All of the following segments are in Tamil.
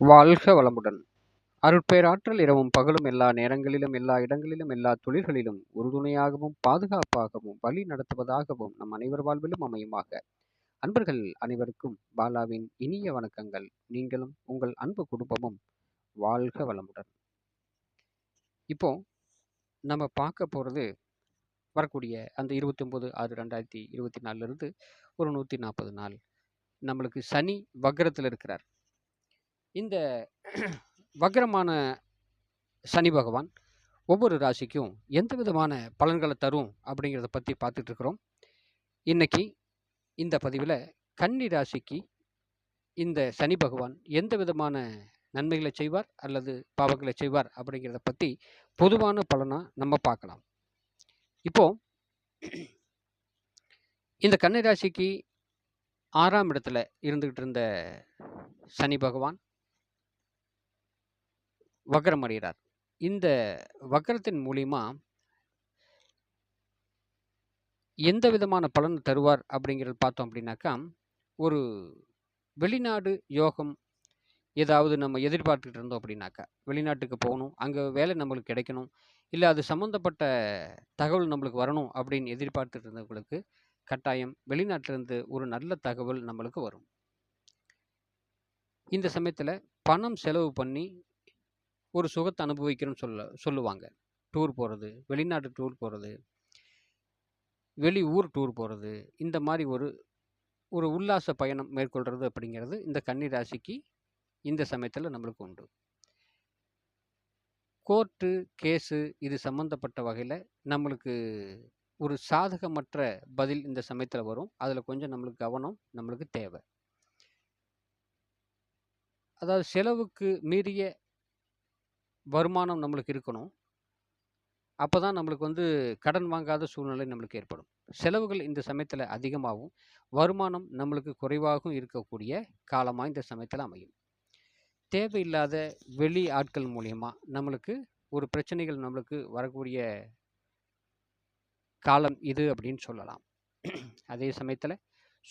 வாழ்க வளமுடன். அருட்பேராற்றல் இரவும் பகலும் எல்லா நேரங்களிலும் எல்லா இடங்களிலும் எல்லா தொழில்களிலும் உறுதுணையாகவும் பாதுகாப்பாகவும் வழி நடத்துவதாகவும் நம் அனைவர் வாழ்விலும் அமையுமாக. அன்பர்கள் அனைவருக்கும் பாலாவின் இனிய வணக்கங்கள். நீங்களும் உங்கள் அன்பு குடும்பமும் வாழ்க வளமுடன். இப்போ நம்ம பார்க்க போகிறது வரக்கூடிய அந்த இருபத்தொம்போது ஆறு ரெண்டாயிரத்தி இருபத்தி நாலுலேருந்து ஒரு நூற்றி நாற்பது நாள். நம்மளுக்கு சனி வக்ரத்தில் இருக்கிறார். இந்த வக்ரமான சனி பகவான் ஒவ்வொரு ராசிக்கும் எந்த விதமான பலன்களை தரும் அப்படிங்கிறத பற்றி பார்த்துட்டு இருக்கிறோம் இன்னைக்கு இந்த பதிவில் கன்னி ராசிக்கு இந்த சனி பகவான் எந்த விதமான நன்மைகளை செய்வார் அல்லது பாவங்களை செய்வார் அப்படிங்கிறத பற்றி பொதுவான பலனாக நம்ம பார்க்கலாம். இப்போ இந்த கன்னி ராசிக்கு ஆறாம் இடத்துல இருந்துக்கிட்டு இருந்த சனி பகவான் வக்ரம் அடைகிறார். இந்த வக்ரத்தின் மூலிமா எந்த விதமான பலன் தருவார் அப்படிங்கிறது பார்த்தோம் அப்படின்னாக்கா ஒரு வெளிநாடு யோகம் ஏதாவது நம்ம எதிர்பார்த்துக்கிட்டு இருந்தோம் அப்படின்னாக்கா வெளிநாட்டுக்கு போகணும் அங்கே வேலை நம்மளுக்கு கிடைக்கணும் இல்லை அது சம்மந்தப்பட்ட தகவல் நம்மளுக்கு வரணும் அப்படின்னு எதிர்பார்த்துட்டு இருந்தவங்களுக்கு கட்டாயம் வெளிநாட்டிலிருந்து ஒரு நல்ல தகவல் நம்மளுக்கு வரும். இந்த சமயத்தில் பணம் செலவு பண்ணி ஒரு சுகத்தை அனுபவிக்கிறோன்னு சொல்ல சொல்லுவாங்க. டூர் போகிறது வெளிநாட்டு டூர் போகிறது வெளி ஊர் டூர் போகிறது இந்த மாதிரி ஒரு ஒரு உல்லாச பயணம் மேற்கொள்கிறது அப்படிங்கிறது இந்த கன்னி ராசிக்கு இந்த சமயத்தில் நம்மளுக்கு உண்டு. கோர்ட்டு கேஸு இது சம்மந்தப்பட்ட வகையில் நம்மளுக்கு ஒரு சாதகமற்ற பதில் இந்த சமயத்தில் வரும். அதில் கொஞ்சம் நம்மளுக்கு கவனம் நம்மளுக்கு தேவை. அதாவது செலவுக்கு மீறிய வருமானம் நம்மளுக்கு இருக்கணும். அப்போ தான் நம்மளுக்கு வந்து கடன் வாங்காத சூழ்நிலை நம்மளுக்கு ஏற்படும். செலவுகள் இந்த சமயத்தில் அதிகமாகவும் வருமானம் நம்மளுக்கு குறைவாகவும் இருக்கக்கூடிய காலமாக இந்த சமயத்தில் அமையும். தேவையில்லாத வெளி ஆட்கள் மூலயமா நம்மளுக்கு ஒரு பிரச்சனைகள் நம்மளுக்கு வரக்கூடிய காலம் இது அப்படின்னு சொல்லலாம். அதே சமயத்தில்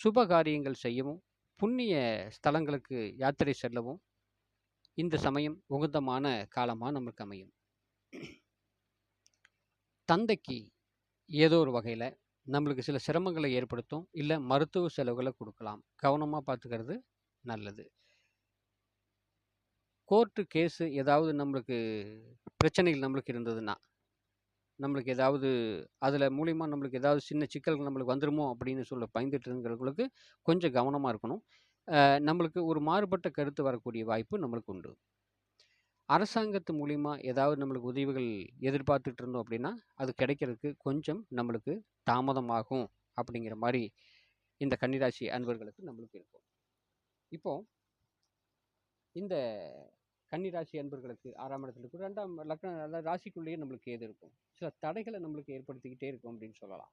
சுப காரியங்கள் செய்யவும் புண்ணிய ஸ்தலங்களுக்கு யாத்திரை செல்லவும் இந்த சமயம் உகந்தமான காலமாக நம்மளுக்கு அமையும். தந்தைக்கு ஏதோ ஒரு வகையில் நம்மளுக்கு சில சிரமங்களை ஏற்படுத்தும் இல்லை மருத்துவ செலவுகளை கொடுக்கலாம். கவனமாக பார்த்துக்கிறது நல்லது. கோர்ட்டு கேஸு ஏதாவது நம்மளுக்கு பிரச்சனைகள் நம்மளுக்கு இருந்ததுன்னா நம்மளுக்கு ஏதாவது அதில் மூலிமா நம்மளுக்கு ஏதாவது சின்ன சிக்கல்கள் நம்மளுக்கு வந்துருமோ அப்படின்னு சொல்ல பயந்துட்டு இருக்கிறவங்களுக்கு கொஞ்சம் கவனமாக இருக்கணும். நம்மளுக்கு ஒரு மாறுபட்ட கருத்து வரக்கூடிய வாய்ப்பு நம்மளுக்கு உண்டு. அரசாங்கத்து மூலிமா ஏதாவது நம்மளுக்கு உதவிகள் எதிர்பார்த்துட்டு இருந்தோம் அப்படின்னா அது கிடைக்கிறதுக்கு கொஞ்சம் நம்மளுக்கு தாமதமாகும் அப்படிங்கிற மாதிரி இந்த கன்னிராசி அன்பர்களுக்கு நம்மளுக்கு இருக்கும். இப்போ இந்த கன்னிராசி அன்பர்களுக்கு ஆறாம் இடத்துல இருக்கும் ரெண்டாம் லக்ன ராசிக்குள்ளேயே நம்மளுக்கு ஏது இருக்கும்? சில தடைகளை நம்மளுக்கு ஏற்படுத்திக்கிட்டே இருக்கும் அப்படின்னு சொல்லலாம்.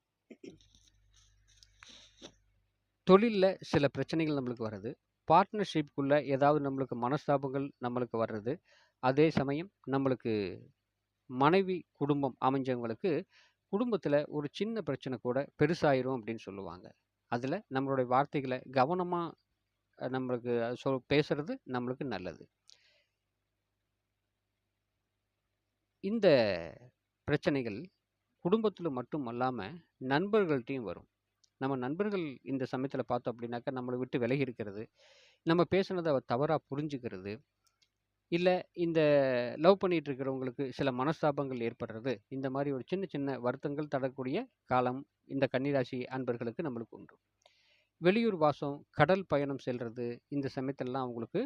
தொழிலில் சில பிரச்சனைகள் நம்மளுக்கு வருது பார்ட்னர்ஷிப்புக்குள்ளே ஏதாவது நம்மளுக்கு மனஸ்தாபங்கள் நம்மளுக்கு வர்றது. அதே சமயம் நம்மளுக்கு மனைவி குடும்பம் அமைஞ்சவங்களுக்கு குடும்பத்தில் ஒரு சின்ன பிரச்சனை கூட பெருசாயிரும் அப்படின்னு சொல்லுவாங்க. அதில் நம்மளுடைய வார்த்தைகளை கவனமாக நம்மளுக்கு சொல் பேசுறது நம்மளுக்கு நல்லது. இந்த பிரச்சனைகள் குடும்பத்தில் மட்டும் அல்லாமல் நண்பர்கள்ட்டையும் வரும். நம்ம நண்பர்கள் இந்த சமயத்தில் பார்த்தோம் அப்படின்னாக்கா நம்மளை விட்டு விலகி இருக்கிறது நம்ம பேசுனதை தவறாக புரிஞ்சுக்கிறது. இல்லை இந்த லவ் பண்ணிகிட்டு இருக்கிறவங்களுக்கு சில மனஸ்தாபங்கள் ஏற்படுறது. இந்த மாதிரி ஒரு சின்ன சின்ன வருத்தங்கள் தரக்கூடிய காலம் இந்த கன்னிராசி அன்பர்களுக்கு நம்மளுக்கு உண்டு. வெளியூர் வாசம் கடல் பயணம் செல்வது இந்த சமயத்திலலாம் அவங்களுக்கு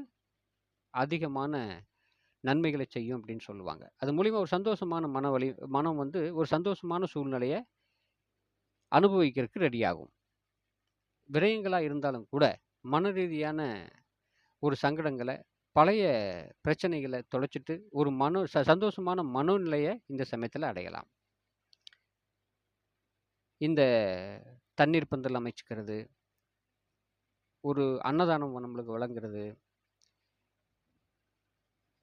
அதிகமான நன்மைகளை செய்யும் அப்படின்னு சொல்லுவாங்க. அது மூலிமா ஒரு சந்தோஷமான மன வழி மனம் வந்து ஒரு சந்தோஷமான சூழ்நிலையை அனுபவிக்கிறதுக்கு ரெடியாகும் விரயங்களாக இருந்தாலும் கூட மன ரீதியான ஒரு சங்கடங்களை பழைய பிரச்சனைகளை தொலைச்சிட்டு ஒரு மனோ ச சந்தோஷமான மனோநிலையை இந்த சமயத்தில் அடையலாம். இந்த தண்ணீர் பந்தல் அமைச்சுக்கிறது ஒரு அன்னதானம் நம்மளுக்கு வழங்குறது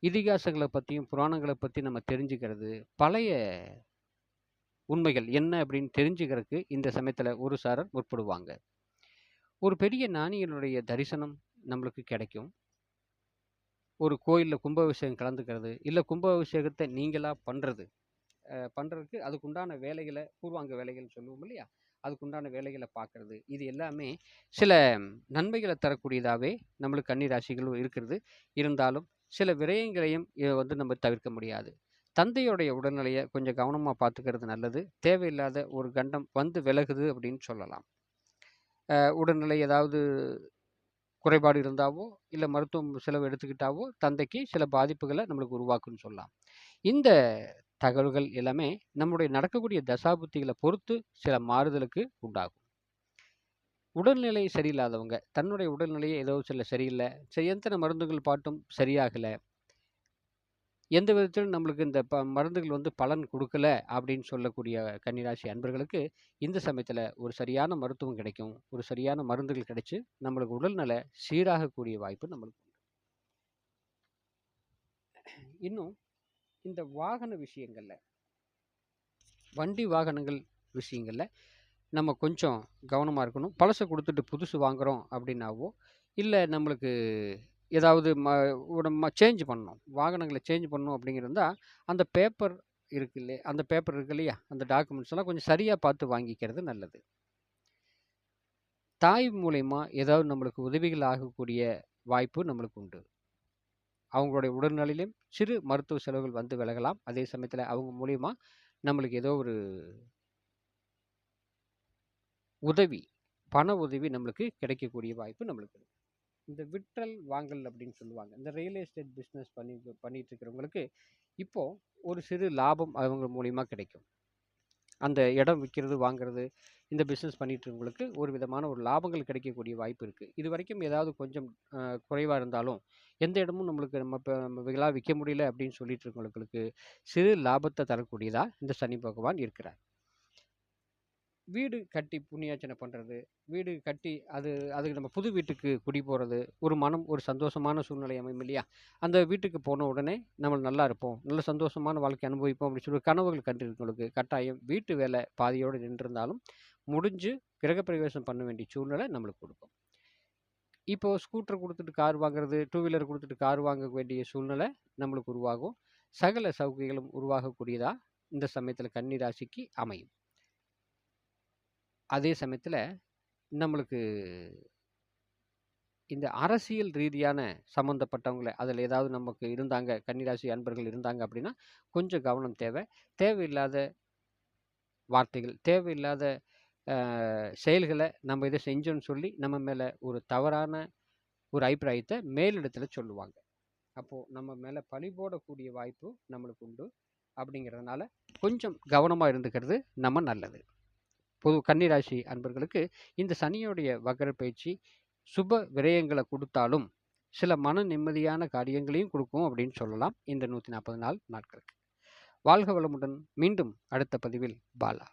இதிகாசங்களை பற்றியும் புராணங்களை பற்றி நம்ம தெரிஞ்சுக்கிறது பழைய உண்மைகள் என்ன அப்படின்னு தெரிஞ்சுக்கிறதுக்கு இந்த சமயத்தில் ஒரு சாரர் முற்படுவாங்க. ஒரு பெரிய ஞானிகளுடைய தரிசனம் நம்மளுக்கு கிடைக்கும். ஒரு கோயிலில் கும்பாபிஷேகம் கலந்துக்கிறது இல்லை கும்பாபிஷேகத்தை நீங்களாக பண்ணுறது பண்ணுறதுக்கு அதுக்குண்டான வேலைகளை பூர்வாங்க வேலைகள் சொல்லுவோம் இல்லையா? அதுக்குண்டான வேலைகளை பார்க்குறது. இது எல்லாமே சில நன்மைகளை தரக்கூடியதாகவே நம்மளுக்கு கன்னி ராசிகளும் இருக்கிறது. இருந்தாலும் சில விரயங்களையும் இதை வந்து நம்ம தவிர்க்க முடியாது. தந்தையுடைய உடல்நிலையை கொஞ்சம் கவனமாக பார்த்துக்கிறது நல்லது. தேவையில்லாத ஒரு கண்டம் வந்து விலகுது அப்படின்னு சொல்லலாம். உடல்நிலை ஏதாவது குறைபாடு இருந்தாவோ இல்லை மருத்துவம் செலவு எடுத்துக்கிட்டாவோ தந்தைக்கு சில பாதிப்புகளை நம்மளுக்கு உருவாக்குன்னு சொல்லலாம். இந்த தகவல்கள் எல்லாமே நம்முடைய நடக்கக்கூடிய தசாபுத்திகளை பொறுத்து சில மாறுதலுக்கு உண்டாகும். உடல்நிலை சரியில்லாதவங்க தன்னுடைய உடல்நிலையை ஏதோ சில சரியில்லை சரி எத்தனை மருந்துகள் பாட்டும் சரியாகலை எந்த விதத்திலும் நம்மளுக்கு இந்த ப மருந்துகள் வந்து பலன் கொடுக்கல அப்படின்னு சொல்லக்கூடிய கன்னிராசி அன்பர்களுக்கு இந்த சமயத்தில் ஒரு சரியான மருத்துவம் கிடைக்கும். ஒரு சரியான மருந்துகள் கிடைச்சி நம்மளுக்கு உடல்நல சீராகக்கூடிய வாய்ப்பு நம்மளுக்கு உண்டு. இன்னும் இந்த வாகன விஷயங்களில் வண்டி வாகனங்கள் விஷயங்களில் நம்ம கொஞ்சம் கவனமாக இருக்கணும். பழசை கொடுத்துட்டு புதுசு வாங்குகிறோம் அப்படின்னாவோ இல்லை நம்மளுக்கு ஏதாவது ம நம்ம சேஞ்ச் பண்ணணும். வாகனங்களை சேஞ்ச் பண்ணணும் அப்படிங்கிறதா அந்த பேப்பர் இருக்கு இல்லையா? அந்த பேப்பர் இருக்கு இல்லையா? அந்த டாக்குமெண்ட்ஸ் எல்லாம் கொஞ்சம் சரியாக பார்த்து வாங்கிக்கிறது நல்லது. தாய் மூலயமா ஏதாவது நம்மளுக்கு உதவிகள் ஆகக்கூடிய வாய்ப்பு நம்மளுக்கு உண்டு. அவங்களுடைய உடல்நிலையிலும் சிறு மருத்துவ செலவுகள் வந்து விலகலாம். அதே சமயத்தில் அவங்க மூலயமா நம்மளுக்கு ஏதோ ஒரு உதவி பண உதவி நம்மளுக்கு கிடைக்கக்கூடிய வாய்ப்பு நம்மளுக்கு இந்த விற்றல் வாங்கல் அப்படின்னு சொல்லுவாங்க. இந்த ரியல் எஸ்டேட் பிஸ்னஸ் பண்ணி பண்ணிட்டு இருக்கிறவங்களுக்கு இப்போது ஒரு சிறு லாபம் அவங்க மூலியமா கிடைக்கும். அந்த இடம் விற்கிறது வாங்குறது இந்த பிஸ்னஸ் பண்ணிகிட்ருக்கவங்களுக்கு ஒரு விதமான ஒரு லாபங்கள் கிடைக்கக்கூடிய வாய்ப்பு இருக்குது இது வரைக்கும் ஏதாவது கொஞ்சம் குறைவாக இருந்தாலும் எந்த இடமும் நம்மளுக்கு நம்ம இப்போ நம்ம விழா விற்க முடியல அப்படின்னு சொல்லிட்டு இருக்கவங்களுக்கு சிறு லாபத்தை தரக்கூடியதாக இந்த சனி பகவான் இருக்கிறார். வீடு கட்டி புண்ணியாச்சனை பண்ணுறது வீடு கட்டி அது அதுக்கு நம்ம புது வீட்டுக்கு குடி போகிறது ஒரு மனம் ஒரு சந்தோஷமான சூழ்நிலை அமையும் இல்லையா? அந்த வீட்டுக்கு போன உடனே நம்ம நல்லா இருப்போம் நல்ல சந்தோஷமான வாழ்க்கை அனுபவிப்போம் அப்படின்னு சொல்லி கனவுகள் கண்டிருக்கவங்களுக்கு கட்டாயம் வீட்டு வேலை பாதியோடு நின்றிருந்தாலும் முடிஞ்சு கிரகப்பிரவேசம் பண்ண வேண்டிய சூழ்நிலை நம்மளுக்கு கொடுக்கும். இப்போது ஸ்கூட்டர் கொடுத்துட்டு கார் வாங்குறது டூ வீலர் கொடுத்துட்டு கார் வாங்க வேண்டிய சூழ்நிலை நம்மளுக்கு உருவாகும். சகல சௌகரியங்களும் உருவாகக்கூடியதாக இந்த சமயத்தில் கன்னி ராசிக்கு அமையும். அதே சமயத்தில் நம்மளுக்கு இந்த அரசியல் ரீதியான சம்மந்தப்பட்டவங்களை அதில் ஏதாவது நமக்கு இருந்தாங்க கன்னிராசி அன்பர்கள் இருந்தாங்க அப்படின்னா கொஞ்சம் கவனம் தேவை. தேவையில்லாத வார்த்தைகள் தேவையில்லாத செயல்களை நம்ம இதை செஞ்சோன்னு சொல்லி நம்ம மேலே ஒரு தவறான ஒரு அபிப்பிராயத்தை மேலிடத்தில் சொல்லுவாங்க. அப்போது நம்ம மேலே பழி போடக்கூடிய வாய்ப்பு நம்மளுக்கு உண்டு. அப்படிங்கிறதுனால கொஞ்சம் கவனமாக இருந்துக்கிறது நம்ம நல்லது. பொது கன்னிராசி அன்பர்களுக்கு இந்த சனியுடைய வக்கர பயிற்சி சுப விரயங்களை கொடுத்தாலும் சில மன நிம்மதியான காரியங்களையும் கொடுக்கும் அப்படின்னு சொல்லலாம் இந்த நூற்றி நாற்பது நாள் நாட்களுக்கு. வாழ்க வளமுடன் மீண்டும் அடுத்த பதிவில் பாலா